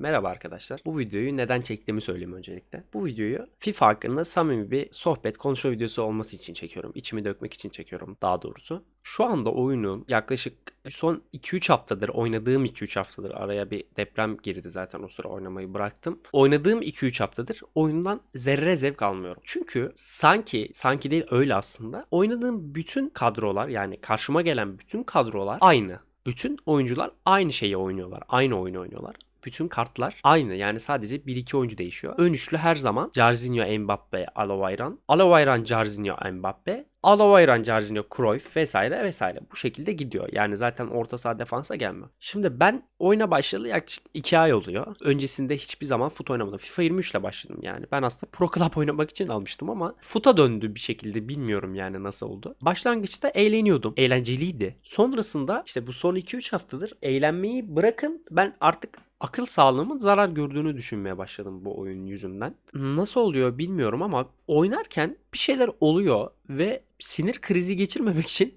Merhaba arkadaşlar. Bu videoyu neden çektiğimi söyleyeyim öncelikle. Bu videoyu FIFA hakkında samimi bir sohbet, konuşma videosu olması için çekiyorum. İçimi dökmek için çekiyorum daha doğrusu. Şu anda oyunun yaklaşık son 2-3 haftadır oynadığım 2-3 haftadır araya bir deprem girdi zaten o sıra oynamayı bıraktım. Oynadığım 2-3 haftadır oyundan zerre zevk almıyorum. Çünkü sanki sanki değil öyle aslında. Oynadığım bütün kadrolar yani karşıma gelen bütün kadrolar aynı. Bütün oyuncular aynı şeyi oynuyorlar. Aynı oyunu oynuyorlar. Bütün kartlar aynı yani sadece 1-2 oyuncu değişiyor. Ön üçlü her zaman Jarzinho, Mbappe, Alavayran. Alavayran, Jarzinho, Mbappe. Alavayran, Jarzinho, Cruyff vesaire vesaire. Bu şekilde gidiyor. Yani zaten orta saha defansa gelmiyor. Şimdi ben oyuna başlayalı yaklaşık 2 ay oluyor. Öncesinde hiçbir zaman fut oynamadım. FIFA 23 ile başladım yani. Ben aslında Pro Club oynamak için almıştım ama futa döndü bir şekilde bilmiyorum yani nasıl oldu. Başlangıçta eğleniyordum. Eğlenceliydi. Sonrasında işte bu son 2-3 haftadır eğlenmeyi bırakın ben artık akıl sağlığımın zarar gördüğünü düşünmeye başladım bu oyun yüzünden. Nasıl oluyor bilmiyorum ama oynarken bir şeyler oluyor ve sinir krizi geçirmemek için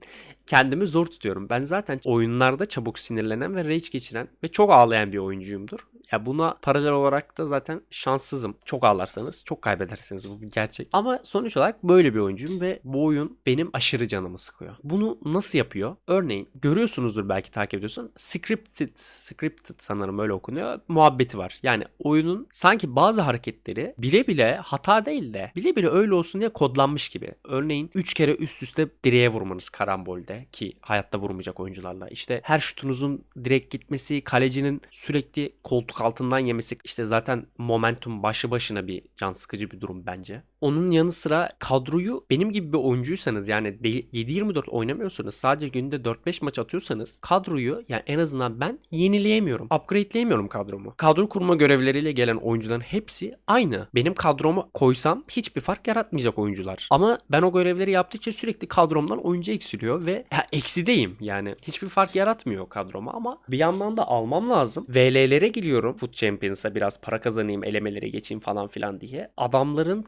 kendimi zor tutuyorum. Ben zaten oyunlarda çabuk sinirlenen ve rage geçiren ve çok ağlayan bir oyuncuyumdur. Ya buna paralel olarak da zaten şanssızım. Çok ağlarsanız çok kaybedersiniz bu bir gerçek. Ama sonuç olarak böyle bir oyuncuyum ve bu oyun benim aşırı canımı sıkıyor. Bunu nasıl yapıyor? Örneğin görüyorsunuzdur belki takip ediyorsun. Scripted, scripted sanırım öyle okunuyor. Muhabbeti var. Yani oyunun sanki bazı hareketleri bile bile hata değil de bile bile öyle olsun diye kodlanmış gibi. Örneğin 3 kere üst üste direğe vurmanız karambolde ki hayatta vurmayacak oyuncularla. İşte her şutunuzun direkt gitmesi, kalecinin sürekli koltuk altından yemesi işte zaten momentum başı başına bir can sıkıcı bir durum bence. Onun yanı sıra kadroyu benim gibi bir oyuncuysanız yani de- 7-24 oynamıyorsanız sadece günde 4-5 maç atıyorsanız kadroyu yani en azından ben yenileyemiyorum. Upgradeleyemiyorum kadromu. Kadro kurma görevleriyle gelen oyuncuların hepsi aynı. Benim kadroma koysam hiçbir fark yaratmayacak oyuncular. Ama ben o görevleri yaptıkça sürekli kadromdan oyuncu eksiliyor ve ya, eksideyim yani. Hiçbir fark yaratmıyor kadroma ama bir yandan da almam lazım. VL'lere giriyorum. Foot Champions'a biraz para kazanayım, elemelere geçeyim falan filan diye. Adamların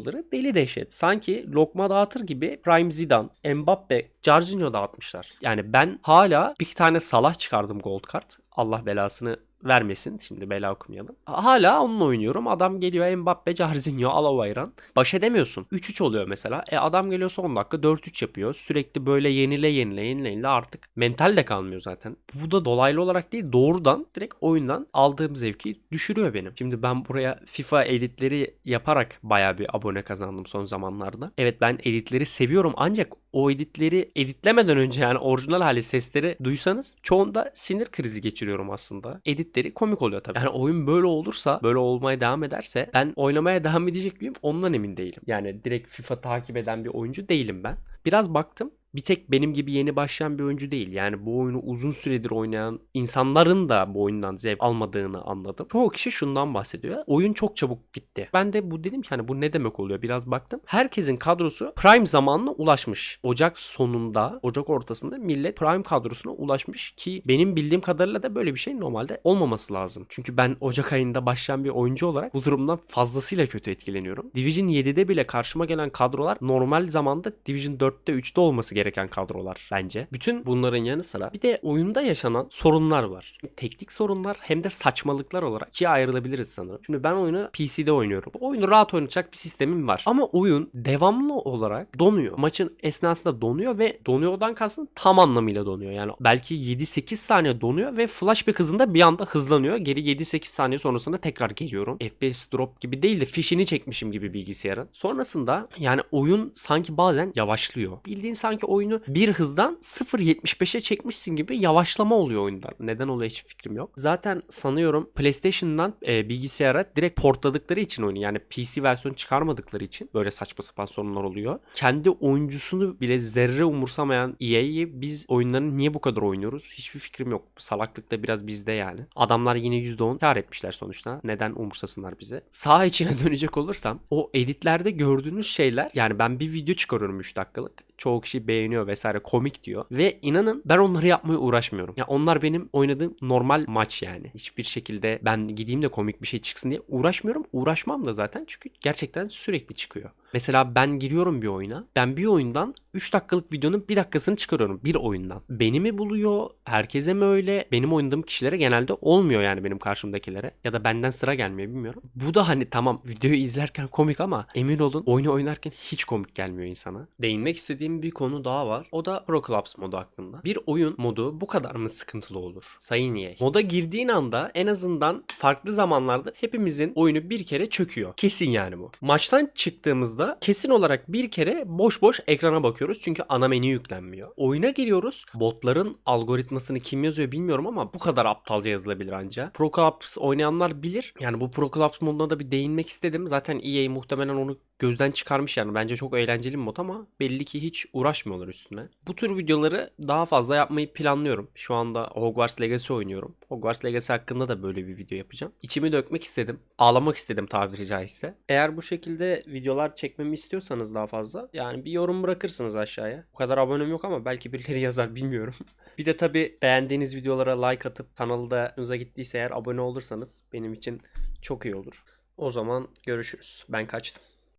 kadroları deli dehşet. Sanki lokma dağıtır gibi Prime Zidane, Mbappe, Jorginho dağıtmışlar. Yani ben hala bir tane Salah çıkardım gold kart. Allah belasını vermesin. Şimdi bela okumayalım. Hala onunla oynuyorum. Adam geliyor Mbappe, Jarzinho, Alavayran. Baş edemiyorsun. 3-3 oluyor mesela. E adam geliyor son dakika 4-3 yapıyor. Sürekli böyle yenile yenile yenile yenile artık mental de kalmıyor zaten. Bu da dolaylı olarak değil doğrudan direkt oyundan aldığım zevki düşürüyor benim. Şimdi ben buraya FIFA editleri yaparak baya bir abone kazandım son zamanlarda. Evet ben editleri seviyorum ancak o editleri editlemeden önce yani orijinal hali sesleri duysanız çoğunda sinir krizi geçiriyorum aslında. Editleri komik oluyor tabii. Yani oyun böyle olursa, böyle olmaya devam ederse ben oynamaya devam edecek miyim ondan emin değilim. Yani direkt FIFA takip eden bir oyuncu değilim ben. Biraz baktım bir tek benim gibi yeni başlayan bir oyuncu değil. Yani bu oyunu uzun süredir oynayan insanların da bu oyundan zevk almadığını anladım. Çoğu kişi şundan bahsediyor. Oyun çok çabuk bitti. Ben de bu dedim ki hani bu ne demek oluyor biraz baktım. Herkesin kadrosu prime zamanına ulaşmış. Ocak sonunda, Ocak ortasında millet prime kadrosuna ulaşmış ki benim bildiğim kadarıyla da böyle bir şey normalde olmaması lazım. Çünkü ben Ocak ayında başlayan bir oyuncu olarak bu durumdan fazlasıyla kötü etkileniyorum. Division 7'de bile karşıma gelen kadrolar normal zamanda Division 4'te 3'te olması gereken kadrolar bence. Bütün bunların yanı sıra bir de oyunda yaşanan sorunlar var. Teknik sorunlar hem de saçmalıklar olarak ikiye ayrılabiliriz sanırım. Şimdi ben oyunu PC'de oynuyorum. Oyunu rahat oynayacak bir sistemim var. Ama oyun devamlı olarak donuyor. Maçın esnasında donuyor ve donuyordan kastım tam anlamıyla donuyor. Yani belki 7-8 saniye donuyor ve flashback hızında bir anda hızlanıyor. Geri 7-8 saniye sonrasında tekrar geliyorum. FPS drop gibi değil de fişini çekmişim gibi bilgisayarın. Sonrasında yani oyun sanki bazen yavaşlıyor. Bildiğin sanki oyunu bir hızdan 0.75'e çekmişsin gibi yavaşlama oluyor oyunda. Neden oluyor hiç fikrim yok. Zaten sanıyorum PlayStation'dan e, bilgisayara direkt portladıkları için oyunu yani PC versiyonu çıkarmadıkları için böyle saçma sapan sorunlar oluyor. Kendi oyuncusunu bile zerre umursamayan EA'yi biz oyunlarını niye bu kadar oynuyoruz? Hiçbir fikrim yok. Salaklık da biraz bizde yani. Adamlar yine %10 kar etmişler sonuçta. Neden umursasınlar bize? Sağ içine dönecek olursam o editlerde gördüğünüz şeyler yani ben bir video çıkarıyorum 3 dakikalık Çoğu kişi beğeniyor vesaire komik diyor. Ve inanın ben onları yapmaya uğraşmıyorum. Ya onlar benim oynadığım normal maç yani. Hiçbir şekilde ben gideyim de komik bir şey çıksın diye uğraşmıyorum. Uğraşmam da zaten çünkü gerçekten sürekli çıkıyor. Mesela ben giriyorum bir oyuna. Ben bir oyundan 3 dakikalık videonun 1 dakikasını çıkarıyorum bir oyundan. Beni mi buluyor? Herkese mi öyle? Benim oynadığım kişilere genelde olmuyor yani benim karşımdakilere. Ya da benden sıra gelmiyor bilmiyorum. Bu da hani tamam videoyu izlerken komik ama emin olun oyunu oynarken hiç komik gelmiyor insana. Değinmek istediğim bir konu daha var. O da Pro Clubs modu hakkında. Bir oyun modu bu kadar mı sıkıntılı olur? Sayın EA. Moda girdiğin anda en azından farklı zamanlarda hepimizin oyunu bir kere çöküyor. Kesin yani bu. Maçtan çıktığımızda kesin olarak bir kere boş boş ekrana bakıyoruz çünkü ana menü yüklenmiyor. Oyuna giriyoruz. Botların algoritmasını kim yazıyor bilmiyorum ama bu kadar aptalca yazılabilir anca. Pro Clubs oynayanlar bilir. Yani bu Pro Clubs moduna da bir değinmek istedim. Zaten EA muhtemelen onu gözden çıkarmış yani. Bence çok eğlenceli bir mod ama belli ki hiç uğraşmıyorlar üstüne. Bu tür videoları daha fazla yapmayı planlıyorum. Şu anda Hogwarts Legacy oynuyorum. Hogwarts Legacy hakkında da böyle bir video yapacağım. İçimi dökmek istedim. Ağlamak istedim tabiri caizse. Eğer bu şekilde videolar çekmemi istiyorsanız daha fazla yani bir yorum bırakırsınız aşağıya. Bu kadar abonem yok ama belki birileri yazar bilmiyorum. bir de tabi beğendiğiniz videolara like atıp kanalda hoşunuza gittiyse eğer abone olursanız benim için çok iyi olur. O zaman görüşürüz. Ben kaçtım.